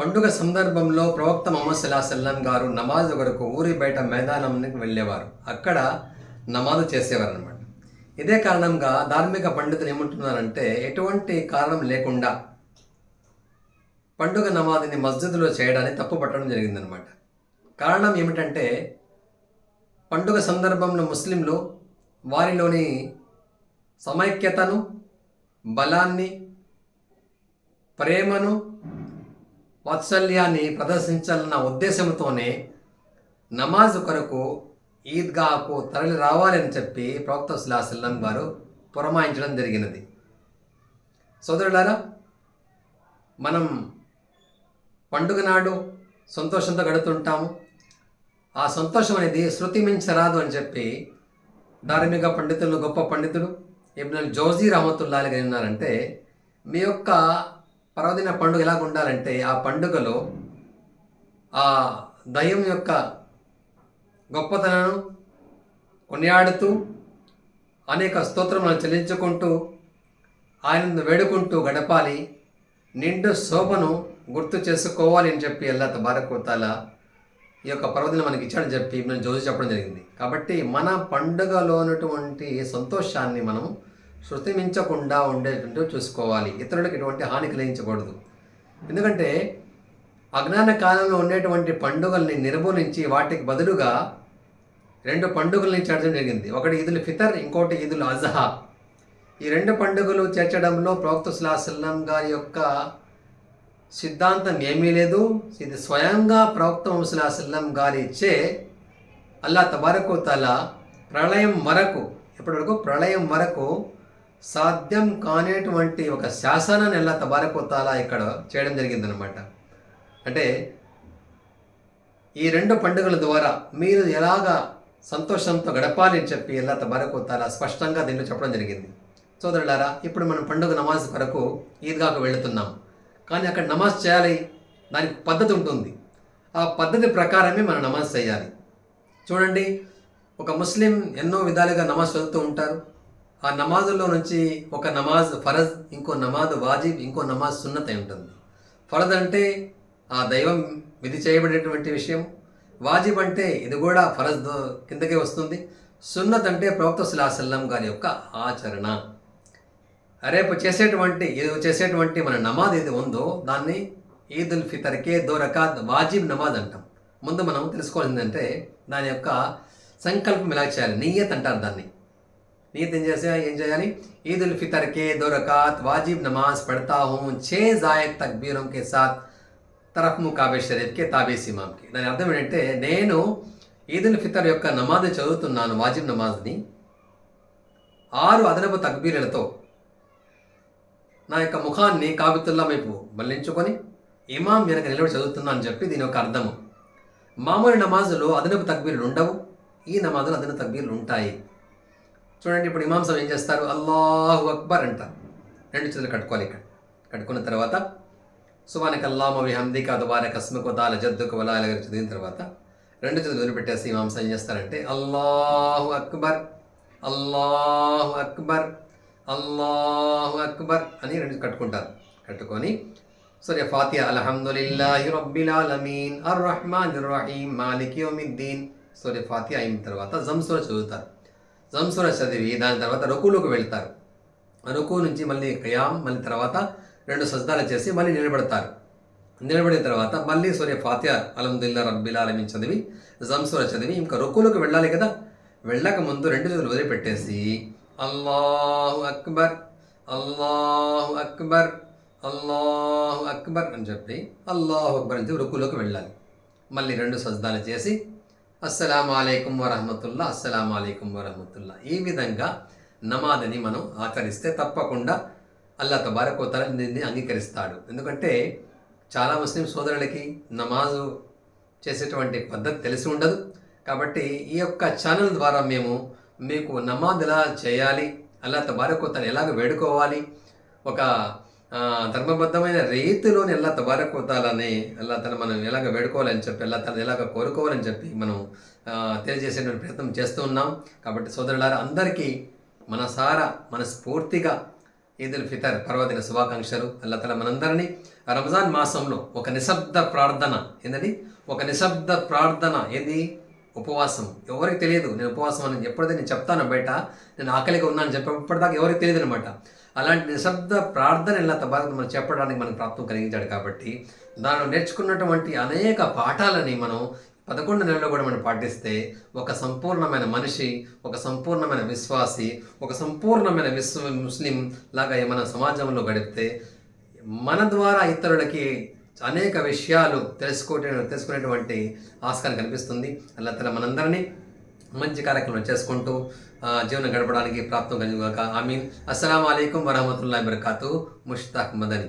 పండుగ సందర్భంలో ప్రవక్త మొహమ్మద్ సల్లాహల్లం గారు నమాజ్ వరకు ఊరి బయట మైదానానికి వెళ్ళేవారు. అక్కడ నమాజు చేసేవారు అనమాట ఇదే కారణంగా ధార్మిక పండితులు ఏమంటున్నారంటే ఎటువంటి కారణం లేకుండా పండుగ నమాజ్ని మస్జిద్లో చేయడాన్ని తప్పు పట్టడం జరిగిందనమాట కారణం ఏమిటంటే పండుగ సందర్భంలో ముస్లింలు వారిలోని సమైక్యతను బలాన్ని ప్రేమను వాత్సల్యాన్ని ప్రదర్శించాలన్న ఉద్దేశంతోనే నమాజ్ కొరకు ఈద్గాకు తరలి రావాలని చెప్పి ప్రవక్త సుల్లాసల్లం గారు పురమాయించడం జరిగినది. సోదరులారా మనం పండుగ నాడు సంతోషంతో గడుతుంటాము. ఆ సంతోషం అనేది శృతి మించరాదు అని చెప్పి ధార్మిక పండితులు గొప్ప పండితులు ఇబ్నుల్ జోజీ రహమతుల్లాలి గారు ఉన్నారంటే మీ యొక్క పర్వదిన పండుగ ఎలాగ ఉండాలంటే ఆ పండుగలో ఆ దయం యొక్క గొప్పతనను కొనియాడుతూ అనేక స్తోత్రములను చెల్లించుకుంటూ ఆయనను వేడుకుంటూ గడపాలి. నిండు శోభను గుర్తు చేసుకోవాలి అని చెప్పి అల్లా తబారకోతాల ఈ యొక్క పర్వదిన మనకి ఇచ్చాడని చెప్పి మనం జోజు చెప్పడం జరిగింది. కాబట్టి మన పండుగలో ఉన్నటువంటి సంతోషాన్ని మనం శృతి మించకుండా ఉండేటట్టు చూసుకోవాలి. ఇతరులకు ఎటువంటి హాని కలిగించకూడదు. ఎందుకంటే అజ్ఞాన కాలంలో ఉండేటువంటి పండుగల్ని నిర్మూలించి వాటికి బదులుగా రెండు పండుగల్ని చేర్చడం జరిగింది. ఒకటి ఈదుల్ ఫితర్ ఇంకోటి ఈదుల్ అజహా. ఈ రెండు పండుగలు చేర్చడంలో ప్రవక్త సుల్లాసల్లం గారి యొక్క సిద్ధాంతం ఏమీ లేదు. ఇది స్వయంగా ప్రవక్త సుల్లాసల్లం గారి ఇచ్చే అల్లా తబారకుతల ప్రళయం వరకు ఇప్పటివరకు ప్రళయం వరకు సాధ్యం కానేటువంటి ఒక శాసనాన్ని ఎలా తబారకొత్తాలా ఇక్కడ చేయడం జరిగిందనమాట అంటే ఈ రెండు పండుగల ద్వారా మీరు ఎలాగా సంతోషంతో గడపాలి అని చెప్పి ఎలా తబారకొత్తాలా స్పష్టంగా దీనిలో చెప్పడం జరిగింది. సోదరులారా ఇప్పుడు మనం పండుగ నమాజ్ కొరకు ఈద్గాకు వెళుతున్నాం. కానీ అక్కడ నమాజ్ చేయాలి దానికి పద్ధతి ఉంటుంది. ఆ పద్ధతి ప్రకారమే మనం నమాజ్ చేయాలి. చూడండి ఒక ముస్లిం ఎన్నో విధాలుగా నమాజ్ చదువుతూ ఉంటారు. ఆ నమాజుల్లో నుంచి ఒక నమాజ్ ఫరజ్ ఇంకో నమాజ్ వాజిబ్ ఇంకో నమాజ్ సున్నత్ అయి ఉంటుంది. ఫరజ్ అంటే ఆ దైవం విధి చేయబడేటువంటి విషయం. వాజిబ్ అంటే ఇది కూడా ఫరజ్ కిందకే వస్తుంది. సున్నత్ అంటే ప్రవక్త సులాసల్లం గారి యొక్క ఆచరణ. రేపు చేసేటువంటి ఇది చేసేటువంటి మన నమాజ్ ఏది ఉందో దాన్ని ఈద్ ఉల్ ఫితర్కే దో రకాత్ వాజిబ్ నమాజ్ అంటాం. ముందు మనం తెలుసుకోవాల్సిందంటే దాని యొక్క సంకల్పం ఎలా చేయాలి? నియత్ అంటారు దాన్ని. नियत जैसे ఏం చేయాలి ईद उल फितर के दो रकात वाजिब नमाज पढ़ता हूँ छः जायद तकबीरों के साथ तरफ मुकाबे షరీఫ్ के తాబేస్ ఇమామ్ దాని అర్థం ఏంటంటే నేను ఈద్ ఉల్ ఫితర్ యొక్క నమాజ్ చదువుతున్నాను వాజిబ్ నమాజ్ని ఆరు అదనపు తక్బీరులతో నా యొక్క ముఖాన్ని కాబితుల్లా వైపు మళ్ళించుకొని ఇమాం వెనక నిలబడి చదువుతున్నా అని చెప్పి దీని యొక్క అర్థము మామూలు నమాజులో అదనపు తక్బీర్లు ఉండవు ఈ నమాజులు అదనపు తక్బీర్లు ఉంటాయి చూడండి ఇప్పుడు ఇమాం ఏం చేస్తారు? అల్లాహు అక్బర్ అంటారు. రెండు చేతులు కట్టుకోవాలి ఇక్కడ. కట్టుకున్న తర్వాత సుబానక అల్లామ విహందిక దుబారక అస్మకు దాల జద్దుకు వలాల గారు చదివిన తర్వాత రెండు చేతులు వదిలిపెట్టేసి ఇమాం ఏం చేస్తారంటే అల్లాహు అక్బర్ అల్లాహు అక్బర్ అల్లాహు అక్బర్ అని రెండు కట్టుకుంటారు. కట్టుకొని సరే ఫాతిహ అల్హమ్దులిల్లాహి రబ్బిల్ ఆలమీన్ అర్ రహమాన్ రహీం మాలిక్ యౌమిద్దీన్ సూర్య ఫాతిహ అయిన తర్వాత జంసూర చదువుతారు. జంసూర చదివి దాని తర్వాత రుకులోకి వెళ్తారు. రుకు నుంచి మళ్ళీ కయాం మళ్ళీ తర్వాత రెండు సజ్దాలు చేసి మళ్ళీ నిలబడతారు. నిలబడిన తర్వాత మళ్ళీ సూర్య ఫాతిహ అల్హమ్దుల్లా రబ్బిల్ ఆలమీన్ చదివి జంసుర చదివి ఇంకా రుకులోకి వెళ్ళాలి కదా. వెళ్ళక ముందు రెండు చేతులు వదిలిపెట్టేసి అల్లాహు అక్బర్ అల్లాహు అక్బర్ అల్లాహు అక్బర్ అని చెప్పి అల్లాహు అక్బర్ అని చెప్పి రుకులోకి వెళ్ళాలి. మళ్ళీ రెండు సజ్దాలు చేసి అస్సలం అయికం వరహమతుల్లా అస్సలం అయికం వరహమతుల్లా. ఈ విధంగా నమాజ్ని మనం ఆచరిస్తే తప్పకుండా అల్లా తబారకోతల దీన్ని అంగీకరిస్తాడు. ఎందుకంటే చాలా ముస్లిం సోదరులకి నమాజు చేసేటువంటి పద్ధతి తెలిసి ఉండదు. కాబట్టి ఈ యొక్క ఛానల్ ద్వారా మేము మీకు నమాజ్ ఎలా చేయాలి అల్లా తబారకోతను ఎలాగ వేడుకోవాలి ఒక ధర్మబద్ధమైన రీతిలోని ఎలా తబారకోతాలని అల్లా తను మనం ఎలాగ వేడుకోవాలని చెప్పి అల్లా తను ఎలాగ కోరుకోవాలని చెప్పి మనం తెలియజేసేటువంటి ప్రయత్నం చేస్తూ ఉన్నాం. కాబట్టి సోదరులారా అందరికీ మనసారా మనస్ఫూర్తిగా ఈద్ ఉల్ ఫితర్ పర్వదిన శుభాకాంక్షలు. అల్లా తల మనందరినీ రంజాన్ మాసంలో ఒక నిశ్శబ్ద ప్రార్థన ఏంటండి ఒక నిశ్శబ్ద ప్రార్థన ఏది? ఉపవాసం. ఎవరికి తెలియదు నేను ఉపవాసం అని ఎప్పుడైతే నేను చెప్తాను బయట నేను ఆకలిగా ఉన్నాను చెప్పేప్పటిదాకా ఎవరికి తెలియదు అనమాట అలాంటి నిశ్శబ్ద ప్రార్థన ఇలా తబారక్ మనం చెప్పడానికి మనకు ప్రాప్తం కలిగించాడు కాబట్టి దానిలో నేర్చుకున్నటువంటి అనేక పాఠాలని మనం పదకొండు నెలలో కూడా మనం పాటిస్తే ఒక సంపూర్ణమైన మనిషి ఒక సంపూర్ణమైన విశ్వాసి ఒక సంపూర్ణమైన విశ్వ ముస్లిం లాగా మన సమాజంలో గడిపితే మన ద్వారా ఇతరులకి అనేక విషయాలు తెలుసుకోవట తెలుసుకునేటువంటి ఆస్కారం కనిపిస్తుంది. అలా తల మనందరినీ మంచి కార్యక్రమం చేసుకుంటూ జీవనం గడపడానికి ప్రాప్తం కలిగాక ఐ మీన్ అస్సలం అయికం వరహమతుల్లా బర్కాతు ముష్తాక్ మదని.